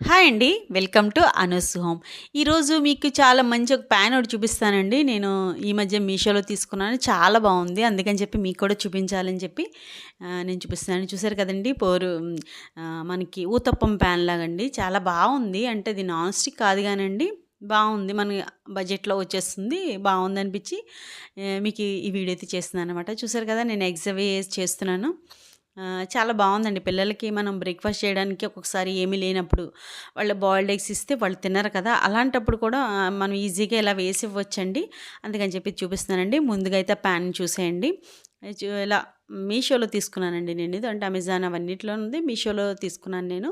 Hi అండి. Welcome to Anu's home. ఈరోజు మీకు చాలా మంచి ఒక ప్యాన్ ఒకటి చూపిస్తానండి. నేను ఈ మధ్య మీషోలో తీసుకున్నాను. చాలా బాగుంది అందుకని చెప్పి మీకు కూడా చూపించాలని చెప్పి నేను చూపిస్తున్నాను. చూసారు కదండి పోరు మనకి ఊతప్పం ప్యాన్ లాగండి. చాలా బాగుంది అంటే ఇది నాన్ స్టిక్ కాదు కానండి బాగుంది మన బడ్జెట్‌లో వచ్చేస్తుంది. బాగుంది అనిపించి మీకు ఈ వీడియో అయితే చేస్తున్నాననమాట. చూసారు కదా! నేను ఎగ్జామ్ చేస్తున్నాను. చాలా బాగుందండి పిల్లలకి మనం బ్రేక్‌ఫాస్ట్ చేయడానికి ఒక్కొక్కసారి ఏమీ లేనప్పుడు వాళ్ళు బాయిల్డ్ ఎగ్స్ ఇస్తే వాళ్ళు తినరు కదా! అలాంటప్పుడు కూడా మనం ఈజీగా ఇలా వేసి ఇవ్వచ్చండి. అందుకని చెప్పి చూపిస్తున్నానండి. ముందుగా అయితే ప్యాన్ చూసేయండి. ఇలా మీషోలో తీసుకున్నానండి నేను ఇది. అంటే అమెజాన్ అవన్నిట్లో ఉంది. మీషోలో తీసుకున్నాను నేను.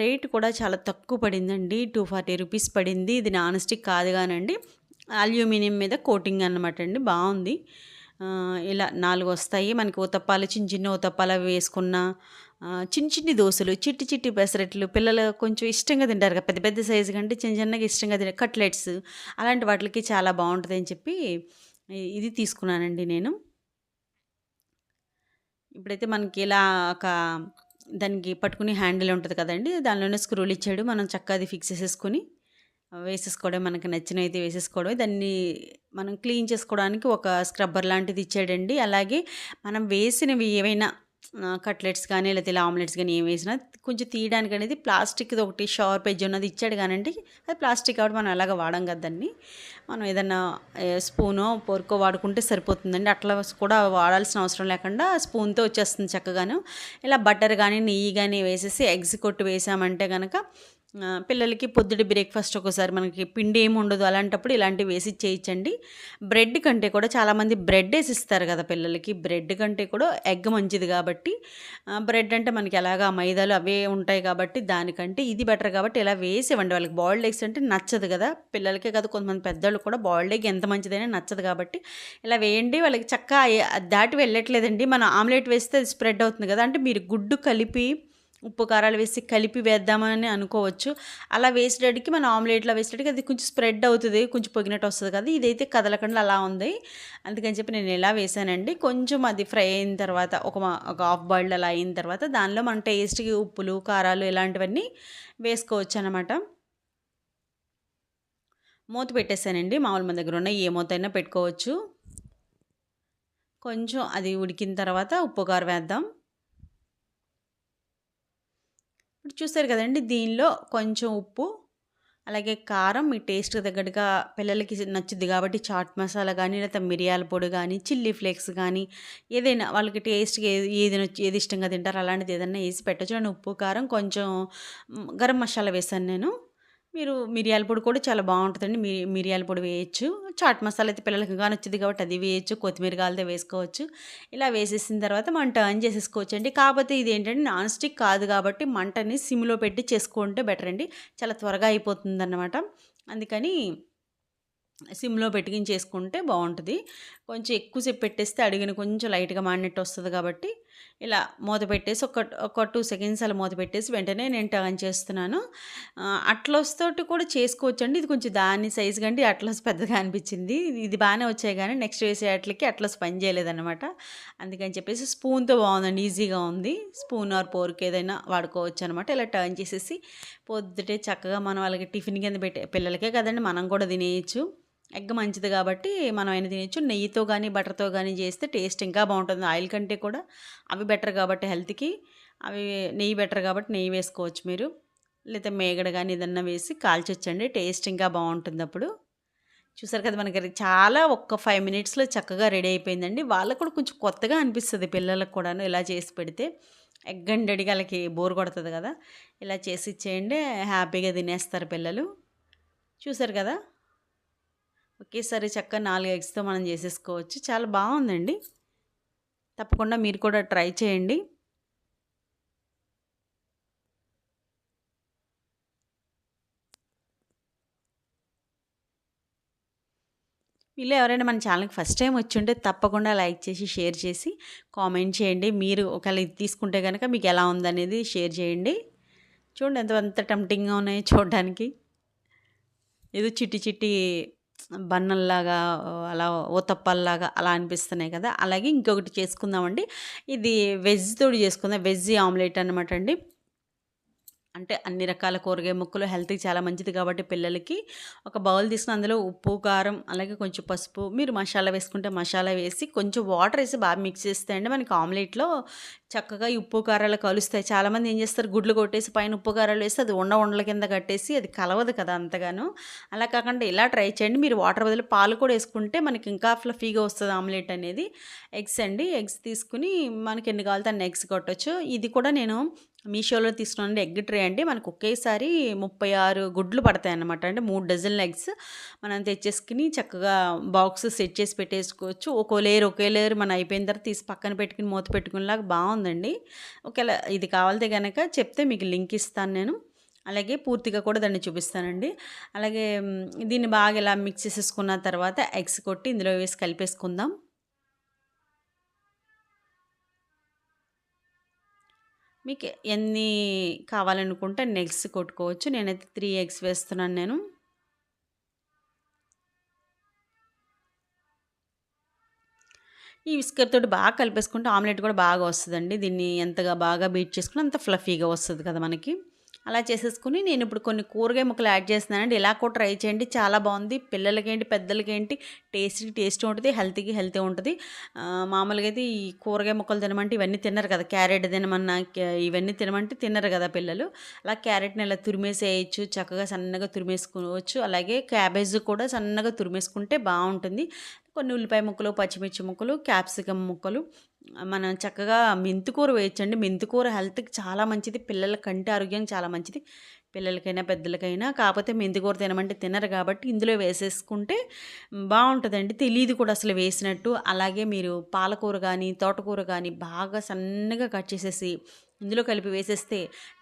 రేట్ కూడా చాలా తక్కువ పడిందండి. 240 రూపీస్ పడింది. ఇది నాన్ స్టిక్ కాదు కానండి అల్యూమినియం మీద కోటింగ్ అనమాట అండి. బాగుంది ఇలా నాలుగు వస్తాయి. మనకి ఉతప్పాలు చిన్న చిన్న ఉతప్పాలు అవి వేసుకున్న చిన్న చిన్ని చిన్ని దోసలు, చిట్టి చిట్టి పెసరట్లు పిల్లలు కొంచెం ఇష్టంగా తింటారు కదా! పెద్ద పెద్ద సైజు కంటే చిన్న చిన్నగా ఇష్టంగా తింటారు కట్లెట్స్ అలాంటి వాటికి చాలా బావుంటదని చెప్పి ఇది తీసుకున్నానండి నేను. ఇప్పుడైతే మనకి ఇలా ఒక దానికి పట్టుకునే హ్యాండిల్ ఉంటుంది కదండి దానిలోనే స్క్రూలు ఇచ్చాడు. మనం చక్కగా అది ఫిక్స్ చేసేసుకొని వేసేసుకోవడమే. మనకి అయితే వేసేసుకోవడమే. దాన్ని మనం క్లీన్ చేసుకోవడానికి ఒక స్క్రబ్బర్ లాంటిది ఇచ్చాడండి. అలాగే మనం వేసినవి ఏవైనా కట్లెట్స్ కానీ లేకపోతే ఇలా ఆమ్లెట్స్ కానీ ఏం వేసినా కొంచెం తీయడానికి అనేది ప్లాస్టిక్‌ది ఒకటి షార్ప్ ఎడ్జ్ ఉన్నది ఇచ్చాడు కానండి అది ప్లాస్టిక్ కాబట్టి మనం అలాగ వాడం కదండి మనం ఏదన్నా స్పూనో, పొరుకో వాడుకుంటే సరిపోతుందండి. అట్లా కూడా వాడాల్సిన అవసరం లేకుండా స్పూన్‌తో వచ్చేస్తుంది చక్కగాను. ఇలా బటర్ కానీ నెయ్యి కానీ వేసేసి ఎగ్స్ కొట్టి వేసామంటే కనుక పిల్లలకి పొద్దుడి బ్రేక్‌ఫాస్ట్ ఒకసారి మనకి పిండి ఏమి ఉండదు. అలాంటప్పుడు ఇలాంటివి వేసి చేయించండి బ్రెడ్ కంటే కూడా చాలామంది బ్రెడ్ వేసి ఇస్తారు కదా పిల్లలకి. బ్రెడ్ కంటే కూడా ఎగ్ మంచిది కాబట్టి బ్రెడ్ అంటే మనకి ఎలాగా మైదాలు అవే ఉంటాయి కాబట్టి దానికంటే ఇది బెటర్ కాబట్టి ఇలా వేసి ఇవ్వండి. వాళ్ళకి బాయిల్డ్ ఎగ్స్ అంటే నచ్చదు కదా! పిల్లలకే కదా కొంతమంది పెద్దవాళ్ళు కూడా బాయిల్డ్ ఎగ్ ఎంత మంచిదైనా నచ్చదు కాబట్టి ఇలా వేయండి. వాళ్ళకి చక్కగా దాటి వెళ్ళట్లేదండి. మనం ఆమ్లెట్ వేస్తే అది స్ప్రెడ్ అవుతుంది కదా! అంటే మీరు గుడ్డు కలిపి ఉప్పు, కారాలు వేసి కలిపి వేద్దామని అనుకోవచ్చు. అలా వేసేటడికి మనం ఆమ్లెట్‌లో వేసేటడికి అది కొంచెం స్ప్రెడ్ అవుతుంది కొంచెం పొగినట్టు వస్తుంది కదా! ఇదైతే కదలకుండా అలా ఉంది. అందుకని చెప్పి నేను ఇలా వేసానండి. కొంచెం అది ఫ్రై అయిన తర్వాత ఒక ఒక హాఫ్ బాయిల్డ్ అలా అయిన తర్వాత దానిలో మన టేస్ట్‌కి ఉప్పులు, కారాలు ఇలాంటివన్నీ వేసుకోవచ్చు అనమాట మూత పెట్టేసానండి. మామూలు మన దగ్గర ఉన్న ఏ మూత అయినా పెట్టుకోవచ్చు. కొంచెం అది ఉడికిన తర్వాత ఉప్పు, కారం వేద్దాం. ఇప్పుడు చూసారు కదండి దీనిలో కొంచెం ఉప్పు, అలాగే కారం మీ టేస్ట్‌కి తగ్గట్టుగా పిల్లలకి నచ్చుద్ది కాబట్టి చాట్ మసాలా కానీ లేదా మిరియాల పొడి కానీ చిల్లీ ఫ్లేక్స్ కానీ ఏదైనా వాళ్ళకి టేస్ట్‌కి ఏది ఏది ఏది ఇష్టంగా తింటారో అలాంటిది ఏదైనా వేసి పెట్టచ్చు అండ్ ఉప్పు, కారం కొంచెం గరం మసాలా వేసాను నేను. మీరు మిరియాల పొడి కూడా చాలా బాగుంటుందండి మిరి మిరియాల పొడి వేయచ్చు చాట్ మసాలా అయితే పిల్లలకి కానీ వచ్చింది కాబట్టి అది వేయచ్చు కొత్తిమీర కాలితే వేసుకోవచ్చు. ఇలా వేసేసిన తర్వాత మనం టర్న్ చేసేసుకోవచ్చండి. కాకపోతే ఇది ఏంటంటే నాన్ స్టిక్ కాదు కాబట్టి మంటని సిమ్‌లో పెట్టి చేసుకుంటే బెటర్ అండి. చాలా త్వరగా అయిపోతుంది అన్నమాట అందుకని సిమ్‌లో పెట్టుకుని చేసుకుంటే బాగుంటుంది కొంచెం ఎక్కువసేపు పెట్టేస్తే అడిగిన కొంచెం లైట్‌గా మాడినట్టు వస్తుంది కాబట్టి ఇలా మూత పెట్టేసి ఒక ఒక టూ సెకండ్స్ అలా మూత పెట్టేసి వెంటనే నేను టర్న్ చేస్తున్నాను. ఆహ్, అట్లస్‌తోటి కూడా చేసుకోవచ్చండి. ఇది కొంచెం దాని సైజ్ కంటే అట్లస్ పెద్దగా అనిపించింది. ఇది బాగానే వచ్చాయి కానీ నెక్స్ట్ వేసే ఆటిలకి అట్లస్ పని చేయలేదన్నమాట. అందుకని చెప్పేసి స్పూన్‌తో బాగుందండి ఈజీగా ఉంది. స్పూన్ ఆర్ పోర్క్ ఏదైనా వాడుకోవచ్చు అనమాట ఇలా టర్న్ చేసేసి పొద్దుటే చక్కగా మనం వాళ్ళకి టిఫిన్ కింద పెట్టే పిల్లలకే కదండీ మనం కూడా తినేయచ్చు ఎగ్ మంచిది కాబట్టి మనం అయినా తినచ్చు నెయ్యితో కానీ బటర్‌తో కానీ చేస్తే టేస్ట్ ఇంకా బాగుంటుంది ఆయిల్ కంటే కూడా అవి బెటర్ కాబట్టి హెల్త్‌కి అవి నెయ్యి బెటర్ కాబట్టి నెయ్యి వేసుకోవచ్చు మీరు. లేదా మేగడ కానీ ఏదన్నా వేసి కాల్చొచ్చండి. టేస్ట్ ఇంకా బావుంటుందప్పుడు. చూసారు కదా! మనకి చాలా ఒక్క ఫైవ్ మినిట్స్‌లో చక్కగా రెడీ అయిపోయిందండి. వాళ్ళకి కూడా కొంచెం కొత్తగా అనిపిస్తుంది పిల్లలకు కూడాను ఇలా చేసి పెడితే. ఎగ్ అండి అడిగి వాళ్ళకి బోర్ కొడుతుంది కదా! ఇలా చేసి ఇచ్చేయండి. హ్యాపీగా తినేస్తారు పిల్లలు. చూసారు కదా! ఒకేసారి చక్కగా నాలుగు ఎగ్స్‌తో మనం చేసేసుకోవచ్చు. చాలా బాగుందండి తప్పకుండా మీరు కూడా ట్రై చేయండి. మీలో ఎవరైనా మన ఛానల్‌కి ఫస్ట్ టైం వచ్చి ఉంటే తప్పకుండా లైక్ చేసి, షేర్ చేసి, కామెంట్ చేయండి. మీరు ఒకవేళ ఇది తీసుకుంటే కనుక మీకు ఎలా ఉందనేది షేర్ చేయండి. చూడండి ఎంత ఎంత టెంప్టింగ్‌గా ఉన్నాయో చూడడానికి. ఏదో చిట్టి చిట్టి బన్నల్లాగా అలా ఓతప్పల్లాగా అలా అనిపిస్తున్నాయి కదా! అలాగే ఇంకొకటి చేసుకుందామండి. ఇది వెజ్ తోటి చేసుకుందాం. వెజ్ ఆమ్లెట్ అనమాట అండి. అంటే అన్ని రకాల కూరగాయ ముక్కలు హెల్త్కి చాలా మంచిది కాబట్టి పిల్లలకి ఒక బౌల్ తీసుకుని అందులో ఉప్పు కారం అలాగే కొంచెం పసుపు మీరు మసాలా వేసుకుంటే మసాలా వేసి కొంచెం వాటర్ వేసి బాగా మిక్స్ చేస్తే అండి మనకి ఆమ్లెట్లో చక్కగా ఈ ఉప్పు కారాలు కలుస్తాయి. చాలామంది ఏం చేస్తారు? గుడ్లు కొట్టేసి పైన ఉప్పు కారాలు వేసి అది ఉండ ఉండల కింద కట్టేసి అది కలవదు కదా అంతగాను. అలా కాకుండా ఇలా ట్రై చేయండి. మీరు వాటర్ బదులు పాలు కూడా వేసుకుంటే మనకి ఇంకా ఫ్లఫీగా వస్తుంది ఆమ్లెట్ అనేది. ఎగ్స్ అండి. ఎగ్స్ తీసుకుని మనకి ఎన్ని కావాలితే అన్ని ఎగ్స్ కొట్టచ్చు. ఇది కూడా నేను మీషోలో తీసుకున్న ఎగ్ ట్రే అండి. మనకు ఒకేసారి ముప్పై ఆరు గుడ్లు పడతాయి అన్నమాట అంటే మూడు డజన్ల ఎగ్స్ మనం తెచ్చేసుకుని చక్కగా బాక్స్ సెట్ చేసి పెట్టేసుకోవచ్చు. ఒక్కో లేయర్ ఒకే లేయర్ మనం అయిపోయిన తర్వాత తీసి పక్కన పెట్టుకుని మూత పెట్టుకునేలాగా బాగుందండి. ఒకవేళ ఇది కావాలితే కనుక చెప్తే మీకు లింక్ ఇస్తాను నేను. అలాగే పూర్తిగా కూడా దాన్ని చూపిస్తానండి. అలాగే దీన్ని బాగా ఇలా మిక్స్ చేసేసుకున్న తర్వాత ఎగ్స్ కొట్టి ఇందులో వేసి కలిపేసుకుందాం. మీకు ఎన్ని కావాలనుకుంటే నెగ్స్ కొట్టుకోవచ్చు. నేనైతే త్రీ ఎగ్స్ వేస్తున్నాను నేను. ఈ విస్కర్ బాగా కలిపేసుకుంటే ఆమ్లెట్ కూడా బాగా వస్తుందండి. దీన్ని ఎంతగా బాగా బీట్ చేసుకుని అంత ఫ్లఫీగా వస్తుంది కదా మనకి. అలా చేసేసుకుని నేను ఇప్పుడు కొన్ని కూరగాయ ముక్కలు యాడ్ చేస్తున్నానండి. ఇలా కూడా ట్రై చేయండి. చాలా బాగుంది. పిల్లలకేంటి పెద్దలకేంటి టేస్ట్కి టేస్ట్ ఉంటుంది హెల్త్కి హెల్తీ ఉంటుంది. మామూలుగా అయితే ఈ కూరగాయ ముక్కలు తినమంటే ఇవన్నీ తిన్నారు కదా. క్యారెట్ తినమన్నా ఇవన్నీ తినమంటే తిన్నారు కదా పిల్లలు. అలా క్యారెట్ని ఇలా తురిమేసేయచ్చు. చక్కగా సన్నగా తురిమేసుకోవచ్చు. అలాగే క్యాబేజ్ కూడా సన్నగా తురిమేసుకుంటే బాగుంటుంది. కొన్ని ఉల్లిపాయ ముక్కలు పచ్చిమిర్చి ముక్కలు క్యాప్సికమ్ ముక్కలు మనం చక్కగా మెంతికూర వేయచ్చండి. మెంతికూర హెల్త్కి చాలా మంచిది. పిల్లల కంటి ఆరోగ్యానికి చాలా మంచిది. పిల్లలకైనా పెద్దలకైనా కాకపోతే మెంతికూర తినమంటే తినరు కాబట్టి ఇందులో వేసేసుకుంటే బాగుంటుందండి తెలియదు కూడా అసలు వేసినట్టు. అలాగే మీరు పాలకూర కానీ తోటకూర కానీ బాగా సన్నగా కట్ చేసేసి ఇందులో కలిపి వేసేస్తే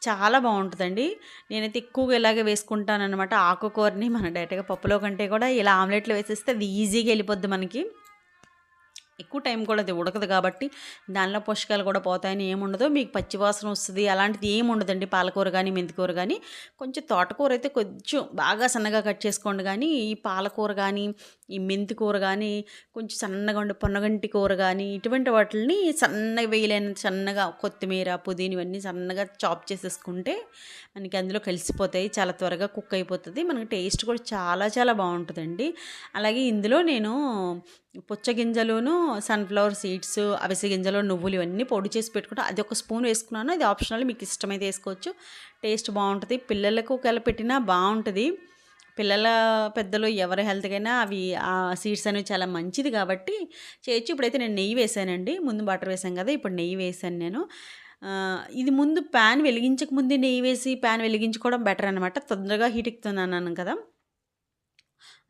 చాలా బాగుంటుందండి నేనైతే ఎక్కువగా ఇలాగే వేసుకుంటానన్నమాట. ఆకుకూరని మన డైరెక్ట్గా పప్పులో కంటే కూడా ఇలా ఆమ్లెట్లో వేసేస్తే అది ఈజీగా వెళ్ళిపోద్ది మనకి. ఎక్కువ టైం కూడా అది ఉడకదు కాబట్టి దానిలో పోషకాలు కూడా పోతాయని ఏముండదు. మీకు పచ్చివాసన వస్తుంది అలాంటిది ఏముండదండి పాలకూర కానీ మెంతికూర కానీ కొంచెం తోటకూర అయితే కొంచెం బాగా సన్నగా కట్ చేసుకోండి కానీ ఈ పాలకూర కానీ ఈ మెంతి కూర కానీ కొంచెం సన్నగా ఉండే పొన్నగంటి కూర కానీ ఇటువంటి వాటిని సన్నగా వేయలేని సన్నగా కొత్తిమీర పుదీన ఇవన్నీ సన్నగా చాప్ చేసేసుకుంటే మనకి అందులో కలిసిపోతాయి చాలా త్వరగా కుక్ అయిపోతుంది. మనకి టేస్ట్ కూడా చాలా చాలా బాగుంటుందండి. అలాగే ఇందులో నేను పుచ్చగింజలును సన్ఫ్లవర్ సీడ్స్ అవిసె గింజలు నువ్వులు ఇవన్నీ పొడి చేసి పెట్టుకుంటే అది ఒక స్పూన్ వేసుకున్నాను. అది ఆప్షనల్ మీకు ఇష్టమైతే వేసుకోవచ్చు. టేస్ట్ బాగుంటుంది. పిల్లలకు ఒకవేళ పెట్టినా బాగుంటుంది. పిల్లల పెద్దలు ఎవరి హెల్త్కైనా అవి ఆ సీడ్స్ అనేవి చాలా మంచిది కాబట్టి చేయొచ్చు. ఇప్పుడైతే నేను నెయ్యి వేసానండి. ముందు బటర్ వేసాను కదా ఇప్పుడు నెయ్యి వేసాను నేను. ఇది ముందు ప్యాన్ వెలిగించక ముందే నెయ్యి వేసి ప్యాన్ వెలిగించుకోవడం బెటర్ అనమాట తొందరగా హీట్ ఎక్కుతుంది అన్నాను కదా.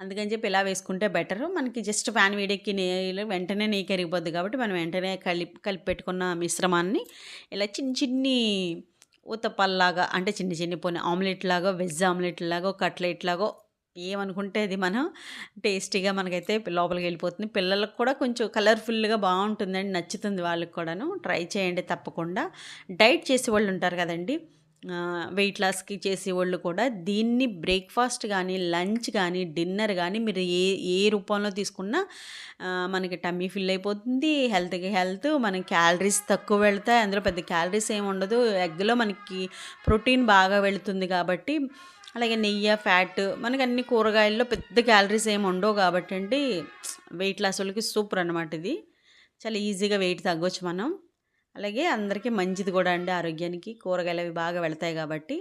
అందుకని చెప్పి ఇలా వేసుకుంటే బెటర్. మనకి జస్ట్ ఫ్యాన్ వేడెక్కి నెయ్యిలో వెంటనే నెయ్యి కరిగిపోద్ది కాబట్టి మనం వెంటనే కలిపి కలిపి పెట్టుకున్న మిశ్రమాన్ని ఇలా చిన్న చిన్ని ఊతప్పల్లాగా అంటే చిన్న చిన్న పోనీ ఆమ్లెట్ లాగా వెజ్ ఆమ్లెట్ లాగా కట్లెట్ లాగో ఏమనుకుంటే అది మనం టేస్టీగా మనకైతే లోపలికి వెళ్ళిపోతుంది. పిల్లలకు కూడా కొంచెం కలర్ఫుల్గా బాగుంటుందండి నచ్చుతుంది వాళ్ళకి కూడాను. ట్రై చేయండి తప్పకుండా. డైట్ చేసే వాళ్ళు ఉంటారు కదండి వెయిట్ లాస్కి చేసేవాళ్ళు కూడా దీన్ని బ్రేక్ఫాస్ట్ కానీ లంచ్ కానీ డిన్నర్ కానీ మీరు ఏ ఏ రూపంలో తీసుకున్నా మనకి టమ్మీ ఫిల్ అయిపోతుంది హెల్త్కి హెల్త్ మన క్యాలరీస్ తక్కువ వెళ్తాయి అందులో పెద్ద క్యాలరీస్ ఏమి ఉండదు ఎగ్లో మనకి ప్రోటీన్ బాగా వెళుతుంది కాబట్టి అలాగే నెయ్యి ఫ్యాట్ మనకి అన్ని కూరగాయల్లో పెద్ద క్యాలరీస్ ఏమి ఉండవు కాబట్టి అండి వెయిట్ లాస్ వాళ్ళకి సూపర్ అనమాట ఇది. చాలా ఈజీగా వెయిట్ తగ్గొచ్చు మనం. అలాగే అందరికీ మంచిది కూడా అండి ఆరోగ్యానికి. కూరగాయలు అవి బాగా వెళతాయి కాబట్టి.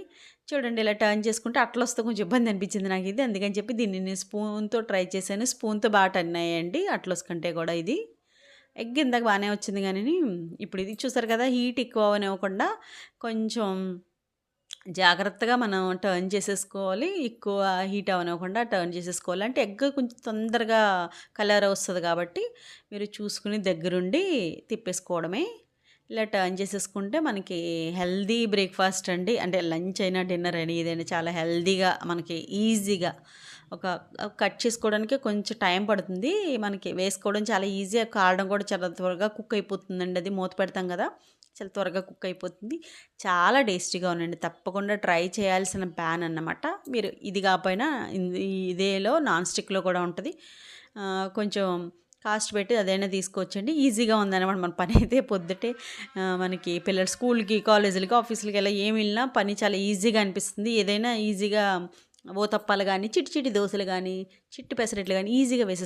చూడండి ఇలా టర్న్ చేసుకుంటే అట్లా వస్తే కొంచెం ఇబ్బంది అనిపించింది నాకు ఇది అందుకని చెప్పి దీన్ని నేను స్పూన్తో ట్రై చేశాను. స్పూన్తో బాగా టర్న్ అయ్యాయండి. అట్లస్ కంటే కూడా ఇది. ఎగ్ ఇందాక బాగానే వచ్చింది కానీ ఇప్పుడు ఇది చూసారు కదా హీట్ ఎక్కువ అవనివ్వకుండా కొంచెం జాగ్రత్తగా మనం టర్న్ చేసేసుకోవాలి. ఎక్కువ హీట్ అవనివ్వకుండా టర్న్ చేసేసుకోవాలి. అంటే ఎగ్ కొంచెం తొందరగా కలర్ వస్తుంది కాబట్టి మీరు చూసుకుని దగ్గరుండి తిప్పేసుకోవడమే. ఇలా టర్న్ చేసేసుకుంటే మనకి హెల్దీ బ్రేక్ఫాస్ట్ అండి. అంటే లంచ్ అయినా డిన్నర్ అయినా ఏదైనా చాలా హెల్దీగా మనకి ఈజీగా ఒక కట్ చేసుకోవడానికి కొంచెం టైం పడుతుంది. మనకి వేసుకోవడం చాలా ఈజీగా కారడం కూడా చాలా త్వరగా కుక్ అయిపోతుందండి. అది మూత పెడతాం కదా చాలా త్వరగా కుక్ అయిపోతుంది. చాలా టేస్టీగా ఉండండి తప్పకుండా ట్రై చేయాల్సిన ప్యాన్ అన్నమాట. మీరు ఇది కాకపోయినా ఇదేలో నాన్ స్టిక్లో కూడా ఉంటుంది. కొంచెం కాస్ట్ పెట్టి అదైనా తీసుకొచ్చండి ఈజీగా ఉందన్నమాట మన పని అయితే. పొద్దుటే మనకి పిల్లలు స్కూల్కి కాలేజీలకి ఆఫీసులకి ఇలా ఏమి వెళ్ళినా పని చాలా ఈజీగా అనిపిస్తుంది. ఏదైనా ఈజీగా ఓతప్పాలు కానీ చిట్టి చిట్టి దోశలు కానీ చిట్టి పెసరెట్లు కానీ ఈజీగా వేసేసుకోవచ్చు.